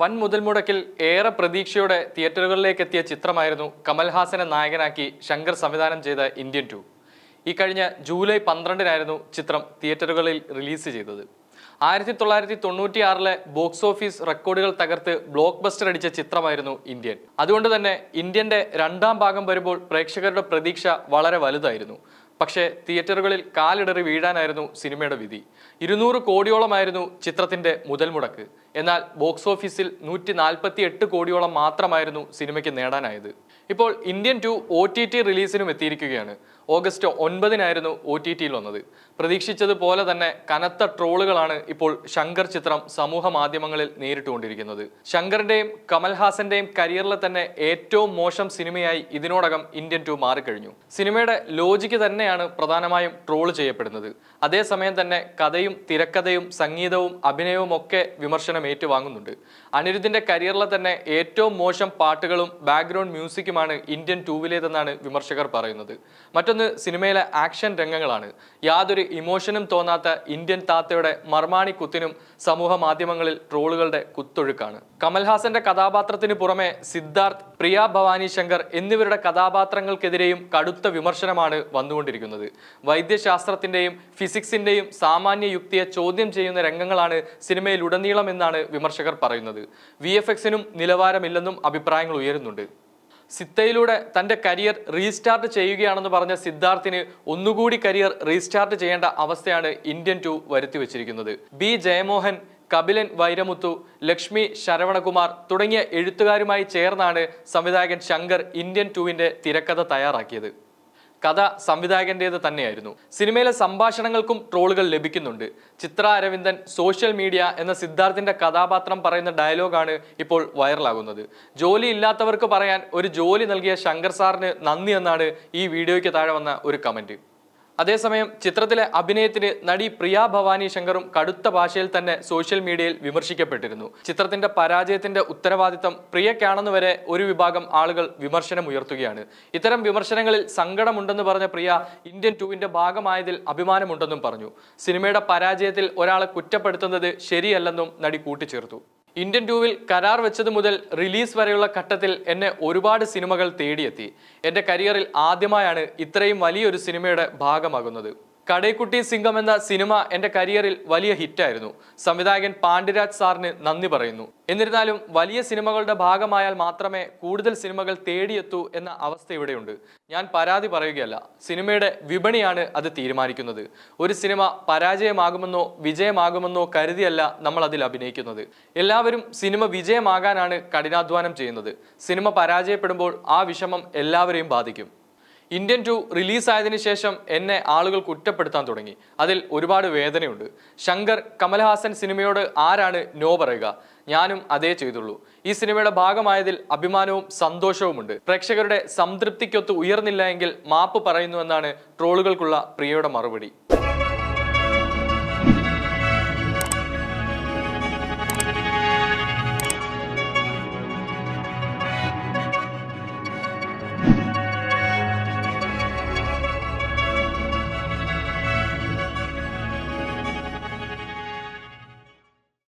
വൻ മുതൽ മുടക്കിൽ ഏറെ പ്രതീക്ഷയോടെ തിയേറ്ററുകളിലേക്ക് എത്തിയ ചിത്രമായിരുന്നു കമൽഹാസനെ നായകനാക്കി ശങ്കർ സംവിധാനം ചെയ്ത ഇന്ത്യൻ ടു. ഈ കഴിഞ്ഞ ജൂലൈ പന്ത്രണ്ടിനായിരുന്നു ചിത്രം തിയേറ്ററുകളിൽ റിലീസ് ചെയ്തത്. ആയിരത്തി തൊള്ളായിരത്തി തൊണ്ണൂറ്റി ആറിലെ ബോക്സ് ഓഫീസ് റെക്കോർഡുകൾ തകർത്ത് ബ്ലോക്ക് ബസ്റ്റർ അടിച്ച ചിത്രമായിരുന്നു ഇന്ത്യൻ. അതുകൊണ്ട് തന്നെ ഇന്ത്യന്റെ രണ്ടാം ഭാഗം വരുമ്പോൾ പ്രേക്ഷകരുടെ പ്രതീക്ഷ വളരെ വലുതായിരുന്നു. പക്ഷേ തിയേറ്ററുകളിൽ കാലിടറി വീഴാനായിരുന്നു സിനിമയുടെ വിധി. ഇരുന്നൂറ് കോടിയോളമായിരുന്നു ചിത്രത്തിന്റെ മുതൽ മുടക്ക്. എന്നാൽ ബോക്സ് ഓഫീസിൽ നൂറ്റി നാൽപ്പത്തി എട്ട് കോടിയോളം മാത്രമായിരുന്നു സിനിമയ്ക്ക് നേടാനായത്. ഇപ്പോൾ Indian two O T T റിലീസിനും എത്തിയിരിക്കുകയാണ്. ഓഗസ്റ്റ് ഒൻപതിനായിരുന്നു ഒ ടി ടിയിൽ വന്നത്. പ്രതീക്ഷിച്ചതുപോലെ തന്നെ കനത്ത ട്രോളുകളാണ് ഇപ്പോൾ ശങ്കർ ചിത്രം സമൂഹ മാധ്യമങ്ങളിൽ നേരിട്ടുകൊണ്ടിരിക്കുന്നത്. ശങ്കറിന്റെയും കമൽഹാസന്റെയും കരിയറിലെ തന്നെ ഏറ്റവും മോശം സിനിമയായി ഇതിനോടകം ഇന്ത്യൻ ടു മാറിക്കഴിഞ്ഞു. സിനിമയുടെ ലോജിക്ക് തന്നെയാണ് പ്രധാനമായും ട്രോൾ ചെയ്യപ്പെടുന്നത്. അതേസമയം തന്നെ കഥയും തിരക്കഥയും സംഗീതവും അഭിനയവും ഒക്കെ വിമർശനം ഏറ്റുവാങ്ങുന്നുണ്ട്. അനിരുദ്ധിന്റെ കരിയറിലെ തന്നെ ഏറ്റവും മോശം പാട്ടുകളും ബാക്ക്ഗ്രൗണ്ട് മ്യൂസിക്കുമാണ് ഇന്ത്യൻ ടൂവിലേതെന്നാണ് വിമർശകർ പറയുന്നത്. മറ്റൊന്ന് സിനിമയിലെ ആക്ഷൻ രംഗങ്ങളാണ്. യാതൊരു ഇമോഷനും തോന്നാത്ത ഇന്ത്യൻ താത്തയുടെ മർമാണി കുത്തിനും സമൂഹ മാധ്യമങ്ങളിൽ ട്രോളുകളുടെ കുത്തൊഴുക്കാണ്. കമൽഹാസന്റെ കഥാപാത്രത്തിന് പുറമെ സിദ്ധാർത്ഥ് പ്രിയ ഭവാനി ശങ്കർ എന്നിവരുടെ കഥാപാത്രങ്ങൾക്കെതിരെയും കടുത്ത വിമർശനമാണ് വന്നുകൊണ്ടിരിക്കുന്നത്. വൈദ്യശാസ്ത്രത്തിന്റെയും ഫിസിക്സിന്റെയും സാമാന്യ യുക്തിയെ ചോദ്യം ചെയ്യുന്ന രംഗങ്ങളാണ് സിനിമയിലുടനീളം എന്നാണ് വിമർശകർ പറയുന്നത്. വി എഫ് എക്സിനും നിലവാരമില്ലെന്നും അഭിപ്രായങ്ങൾ ഉയരുന്നുണ്ട്. സിത്തയിലൂടെ തന്റെ കരിയർ റീസ്റ്റാർട്ട് ചെയ്യുകയാണെന്ന് പറഞ്ഞ സിദ്ധാർത്ഥിന് ഒന്നുകൂടി കരിയർ റീസ്റ്റാർട്ട് ചെയ്യേണ്ട അവസ്ഥയാണ് ഇന്ത്യൻ ടു വരുത്തി വച്ചിരിക്കുന്നത്. ബി ജയമോഹൻ കപിലൻ വൈരമുത്തു ലക്ഷ്മി ശരവണകുമാർ തുടങ്ങിയ എഴുത്തുകാരുമായി ചേർന്നാണ് സംവിധായകൻ ശങ്കർ ഇന്ത്യൻ ടുവിന്റെ തിരക്കഥ തയ്യാറാക്കിയത്. കഥ സംവിധായകന്റേത് തന്നെയായിരുന്നു. സിനിമയിലെ സംഭാഷണങ്ങൾക്കും ട്രോളുകൾ ലഭിക്കുന്നുണ്ട്. ചിത്ര അരവിന്ദൻ സോഷ്യൽ മീഡിയ എന്ന സിദ്ധാർത്ഥിന്റെ കഥാപാത്രം പറയുന്ന ഡയലോഗാണ് ഇപ്പോൾ വൈറലാകുന്നത്. ജോലി ഇല്ലാത്തവർക്ക് പറയാൻ ഒരു ജോലി നൽകിയ ശങ്കർ സാറിന് നന്ദി എന്നാണ് ഈ വീഡിയോയ്ക്ക് താഴെ വന്ന ഒരു കമന്റ്. അതേസമയം ചിത്രത്തിലെ അഭിനയത്തിന് നടി പ്രിയ ഭവാനി ശങ്കറും കടുത്ത ഭാഷയിൽ തന്നെ സോഷ്യൽ മീഡിയയിൽ വിമർശിക്കപ്പെട്ടിരുന്നു. ചിത്രത്തിന്റെ പരാജയത്തിന്റെ ഉത്തരവാദിത്തം പ്രിയക്കാണെന്ന് വരെ ഒരു വിഭാഗം ആളുകൾ വിമർശനം ഉയർത്തുകയാണ്. ഇത്തരം വിമർശനങ്ങളിൽ സങ്കടമുണ്ടെന്ന് പറഞ്ഞ പ്രിയ ഇന്ത്യൻ ടൂവിന്റെ ഭാഗമായതിൽ അഭിമാനമുണ്ടെന്നും പറഞ്ഞു. സിനിമയുടെ പരാജയത്തിൽ ഒരാളെ കുറ്റപ്പെടുത്തുന്നത് ശരിയല്ലെന്നും നടി കൂട്ടിച്ചേർത്തു. ഇന്ത്യൻ ടൂവിൽ കരാർ വെച്ചത് മുതൽ റിലീസ് വരെയുള്ള ഘട്ടത്തിൽ എന്നെ ഒരുപാട് സിനിമകൾ തേടിയെത്തി. എന്റെ കരിയറിൽ ആദ്യമായാണ് ഇത്രയും വലിയൊരു സിനിമയുടെ ഭാഗമാകുന്നത്. കടൈക്കുട്ടി സിംഗം എന്ന സിനിമ എന്റെ കരിയറിൽ വലിയ ഹിറ്റായിരുന്നു. സംവിധായകൻ പാണ്ഡ്യരാജ് സാറിന് നന്ദി പറയുന്നു. എന്നിരുന്നാലും വലിയ സിനിമകളുടെ ഭാഗമായാൽ മാത്രമേ കൂടുതൽ സിനിമകൾ തേടിയെത്തൂ എന്ന അവസ്ഥ ഇവിടെയുണ്ട്. ഞാൻ പരാതി പറയുകയല്ല. സിനിമയുടെ വിപണിയാണ് അത് തീരുമാനിക്കുന്നത്. ഒരു സിനിമ പരാജയമാകുമെന്നോ വിജയമാകുമെന്നോ കരുതിയല്ല നമ്മൾ അതിൽ അഭിനയിക്കുന്നത്. എല്ലാവരും സിനിമ വിജയമാകാനാണ് കഠിനാധ്വാനം ചെയ്യുന്നത്. സിനിമ പരാജയപ്പെടുമ്പോൾ ആ വിഷമം എല്ലാവരെയും ബാധിക്കും. ഇന്ത്യൻ ടു റിലീസായതിനു ശേഷം എന്നെ ആളുകൾ കുറ്റപ്പെടുത്താൻ തുടങ്ങി. അതിൽ ഒരുപാട് വേദനയുണ്ട്. ശങ്കർ കമൽഹാസൻ സിനിമയോട് ആരാണ് നോ പറയുക? ഞാനും അതേ ചെയ്തുള്ളൂ. ഈ സിനിമയുടെ ഭാഗമായതിൽ അഭിമാനവും സന്തോഷവുമുണ്ട്. പ്രേക്ഷകരുടെ സംതൃപ്തിക്കൊത്ത് ഉയർന്നില്ല എങ്കിൽ മാപ്പ് പറയുന്നുവെന്നാണ് ട്രോളുകൾക്കുള്ള പ്രിയയുടെ മറുപടി.